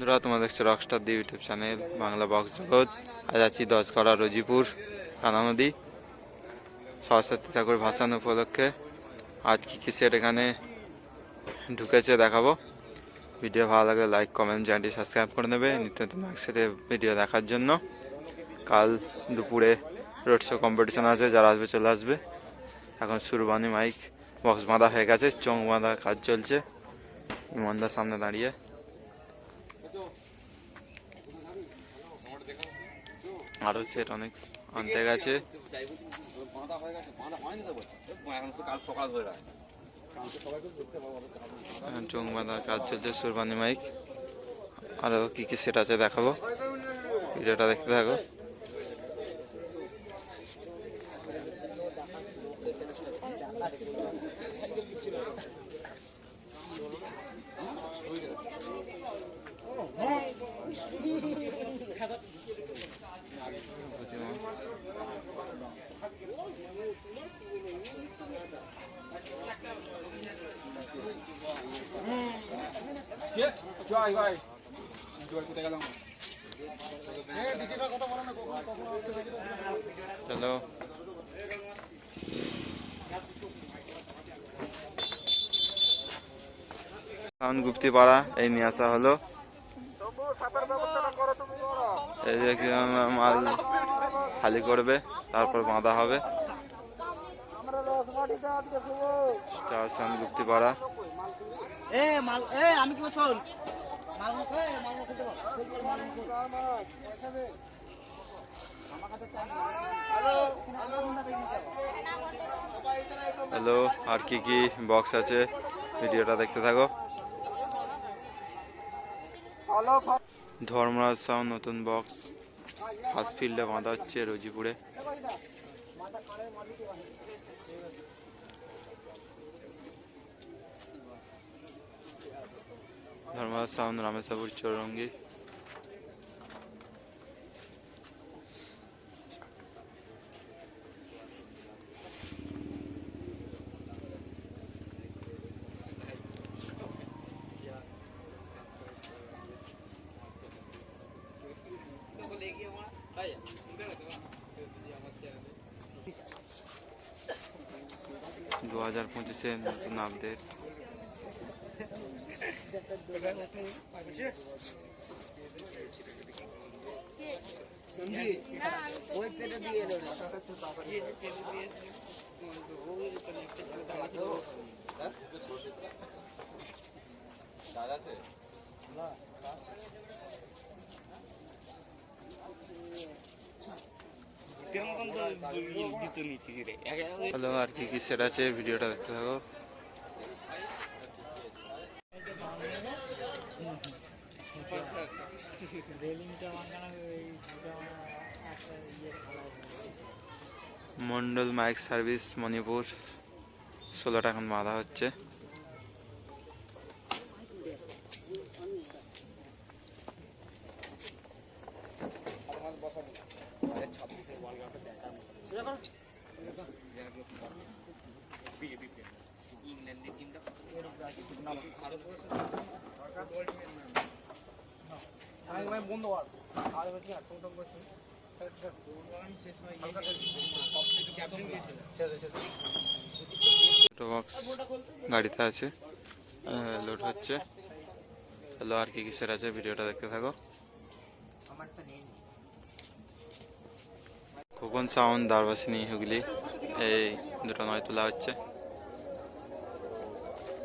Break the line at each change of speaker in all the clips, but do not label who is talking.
বন্ধুরা তোমরা দেখছ rockstar the YouTube channel Bangla box Jagat. আজ আছি দশকড়া রজিপুর, কানা নদী। সরস্বতী ঠাকুর ভাসান উপলক্ষে আজ কি কি সেট এখানে ঢুকেছে দেখাবো। ভিডিও ভালো লাগলে লাইক কমেন্ট চ্যানেলটি সাবস্ক্রাইব করে নেবে। নিত্য নতুন একসাথে ভিডিও দেখার জন্য। কাল দুপুরে রোড শো কম্পিটিশান আছে, যারা আসবে চলে আসবে। এখন সুরবানি মাইক, বক্স বাঁধা হয়ে গেছে, চোখ বাঁধা কাজ চলছে। ইমানদার সামনে দাঁড়িয়ে। আরও সেট অনেক আনতে গেছে চোখ বাঁধা কাজ চলছে সুরবানি মাইক। আরও কি কি সেট আছে দেখাবো। ভিডিওটা দেখতে থাকো। চলো সাউন্ড গুপ্তি পাড়া এই নিয়ে আসা হলো। এই যে মাল খালি করবে তারপর বাঁধা হবে। চার সাউন্ড গুপ্তি পাড়া
এ মাল এ আমি কি শোন মাল মুখ এ মাল মুখ দেবো মাল মুখ
হ্যালো আর কি কি বক্স আছে? ভিডিওটা দেখতে থাকো। ধর্মরাজ সাউন্ড নতুন বক্স ফার্স্ট ফিল্ডে বাঁধা হচ্ছে রোজিপুরে। ধর্মরাজ সাউন্ড রামেশ্বর চৌরঙ্গি দু হাজার পঁচিশে নতুন আপডেট হ্যালো আর কি কি সেট আছে ভিডিওটা দেখতে থাকো মন্ডল মাইক সার্ভিস মণিপুর ষোলোটা এখন বাঁধা হচ্ছে। গাড়িতে আছে। লোড হচ্ছে। হ্যালো আর কি কিসের আছে? ভিডিওটা দেখতে থাকো। খোকন, সাউন্ড, দারবাসিনী, হুগলি, এই দুটো নয় তোলা হচ্ছে।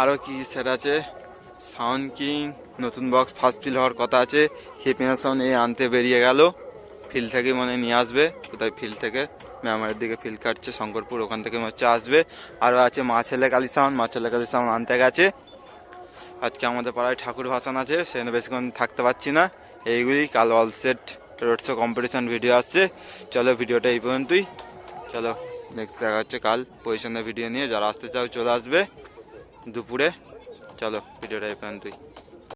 আরও কি সেট আছে? সাউন্ড কিং নতুন বক্স ফার্স্ট ফিল হওয়ার কথা আছে। খেপিনা সাউন্ড এই আনতে বেরিয়ে গেল। ফিল থেকে মনে নিয়ে আসবে। কোথায় ফিল থেকে? মেমারের দিকে ফিল কাটছে, শঙ্করপুর, ওখান থেকে হচ্ছে আসবে। আরও আছে মা ছেলে কালী সাউন্ড মা ছেলে কালী সাউন্ড আনতে গেছে। আজকে আমাদের পাড়ায় ঠাকুর ভাসান আছে, সেখানে বেশিক্ষণ থাকতে পারছি না। এইগুলি কাল all set road show competition video আসছে। চলো ভিডিওটা এই পর্যন্তই। চলো দেখতে দেখা হচ্ছে কাল পজিশনের ভিডিও নিয়ে। যারা আসতে চাও চলে আসবে দুপুরে। চলো, ভিডিওটা এই পর্যন্তই।